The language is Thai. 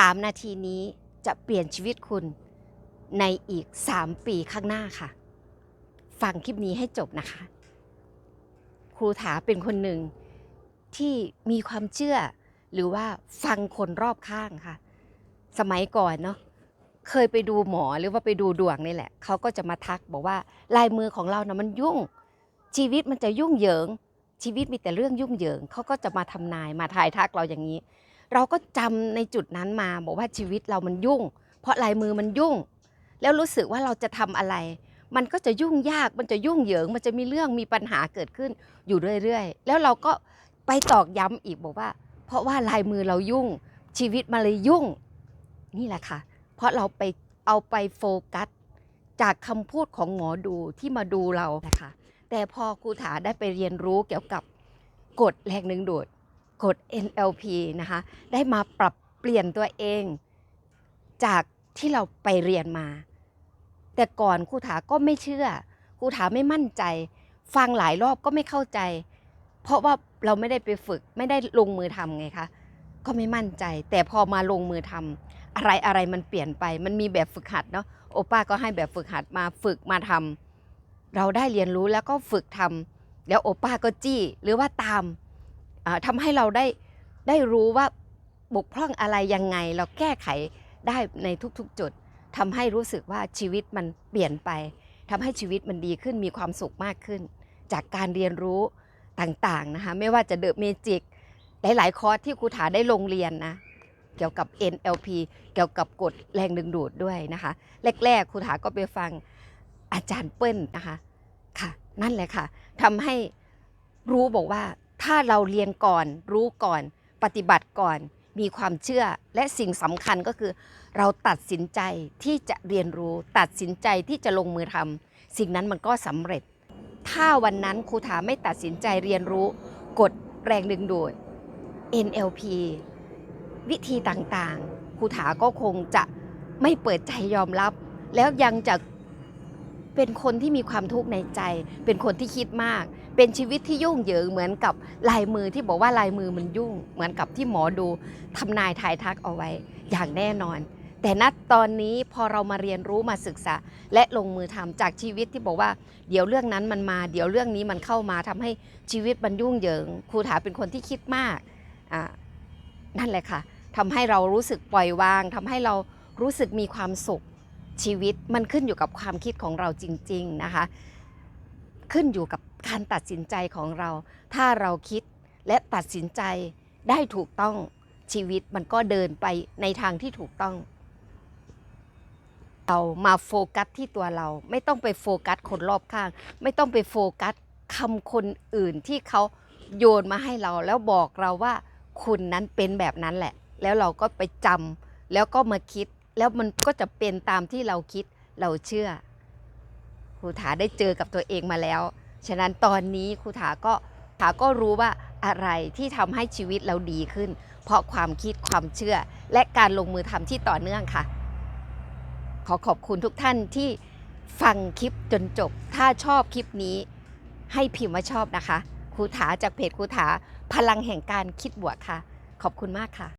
3 นาทีนี้จะเปลี่ยนชีวิตคุณในอีก 3 ปีข้างหน้าค่ะ ฟังคลิปนี้ให้จบนะคะ ครูถาเป็นคนหนึ่งที่มีความเชื่อหรือว่าฟังคนรอบข้างค่ะ สมัยก่อนเนาะเคยไปดูหมอหรือว่าไปดูดวงนี่แหละ เขาก็จะมาทักบอกว่าลายมือของเรานะมันยุ่ง ชีวิตมันจะยุ่งเหยิง ชีวิตมีแต่เรื่องยุ่งเหยิง เขาก็จะมาทำนายมาทายทักเราอย่างนี้ เราก็จำในจุดนั้นมาบอกว่าชีวิตเรามันยุ่ง เพราะลายมือมันยุ่ง แล้วรู้สึกว่าเราจะทำอะไร มันก็จะยุ่งยากมันจะยุ่งเหยิง มันจะมีเรื่องมีปัญหาเกิดขึ้นอยู่เรื่อยๆ แล้วเราก็ไปตอกย้ำอีกบอกว่า เพราะว่าลายมือเรายุ่ง ชีวิตมันเลยยุ่ง นี่แหละค่ะ เพราะเราไปเอาไปโฟกัสจากคำพูดของหมอดูที่มาดูเรานะคะแต่พอครูถาได้ไปเรียนรู้เกี่ยวกับกฎแรงดึงดูด กฎ NLP นะคะ ได้มาปรับเปลี่ยนตัวเอง จากที่เราไปเรียนมา แต่ก่อนครูถาก็ไม่เชื่อครูถาไม่มั่นใจ ฟังหลายรอบก็ไม่เข้าใจ เพราะว่าเราไม่ได้ไปฝึก ไม่ได้ลงมือทำไงคะก็ไม่มั่นใจ แต่พอมาลงมือทำอะไรอะไรมันเปลี่ยนไป มันมีแบบฝึกหัดเนาะโอป้าก็ให้แบบฝึกหัดมาฝึกมาทำเราได้เรียนรู้แล้วก็ฝึกทำแล้วโอป้าก็จี้หรือว่าตาม ทำให้เราได้ได้รู้ว่าบกพร่องอะไรยังไง เราแก้ไขได้ในทุกๆจุดทำให้รู้สึกว่าชีวิตมันเปลี่ยนไปทำให้ชีวิตมันดีขึ้นมีความสุขมากขึ้น จากการเรียนรู้ต่างๆนะคะไม่ว่าจะเดอะเมจิกหลายๆคอร์สที่ครูถาได้ลงเรียนนะเกี่ยวกับ NLP เกี่ยวกับกฎแรงดึงดูดด้วยนะคะแรกๆครูถาก็ไปฟังอาจารย์เปิ้ลนะคะค่ะ นั่นแหละค่ะทำให้รู้บอกว่า ถ้าเราเรียนก่อน รู้ก่อน ปฏิบัติก่อน มีความเชื่อและสิ่งสำคัญก็คือ เราตัดสินใจที่จะเรียนรู้ ตัดสินใจที่จะลงมือทำสิ่งนั้นมันก็สำเร็จ ถ้าวันนั้นครูถาไม่ตัดสินใจเรียนรู้ กฎแรงดึงดูด NLP วิธีต่างๆครูถาก็คงจะไม่เปิดใจยอมรับ แล้วยังจะ เป็นคนที่มีความทุกข์ในใจ เป็นคนที่คิดมาก เป็นชีวิตที่ยุ่งเหยิงเหมือนกับลายมือที่บอกว่าลายมือมันยุ่ง เหมือนกับที่หมอดูทำนายทายทักเอาไว้ อย่างแน่นอน แต่ณตอนนี้พอเรามาเรียนรู้มาศึกษา และลงมือทำจากชีวิตที่บอกว่า เดี๋ยวเรื่องนั้นมันมา เดี๋ยวเรื่องนี้มันเข้ามาทำให้ชีวิตมันยุ่งเหยิงครูถาเป็นคนที่คิดมากอ่านั่นแหละค่ะทำให้เรารู้สึกปล่อยวางทำให้เรารู้สึกมีความสุข ชีวิตมันขึ้นอยู่กับความคิดของเราจริง ๆนะคะ ขึ้นอยู่กับการตัดสินใจของเรา ถ้าเราคิดและตัดสินใจได้ถูกต้องชีวิตมันก็เดินไปในทางที่ถูกต้อง เรามาโฟกัสที่ตัวเรา ไม่ต้องไปโฟกัสคนรอบข้าง ไม่ต้องไปโฟกัสคำคนอื่นที่เขาโยนมาให้เราแล้วบอกเราว่าคุณนั้นเป็นแบบนั้นแหละ แล้วเราก็ไปจำแล้วก็มาคิด แล้วมันก็จะเป็นตามที่เราคิดเราเชื่อ ครูถาได้เจอกับตัวเองมาแล้ว ฉะนั้นตอนนี้ครูถาก็ถาก็รู้ว่าอะไรที่ทำให้ชีวิตเราดีขึ้น เพราะความคิดความเชื่อ และการลงมือทำที่ต่อเนื่องค่ะ ขอขอบคุณทุกท่านที่ฟังคลิปจนจบ ถ้าชอบคลิปนี้ ให้พิมพ์ว่าชอบนะคะ ครูถาจากเพจครูถาพลังแห่งการคิดบวกค่ะ ขอบคุณมากค่ะ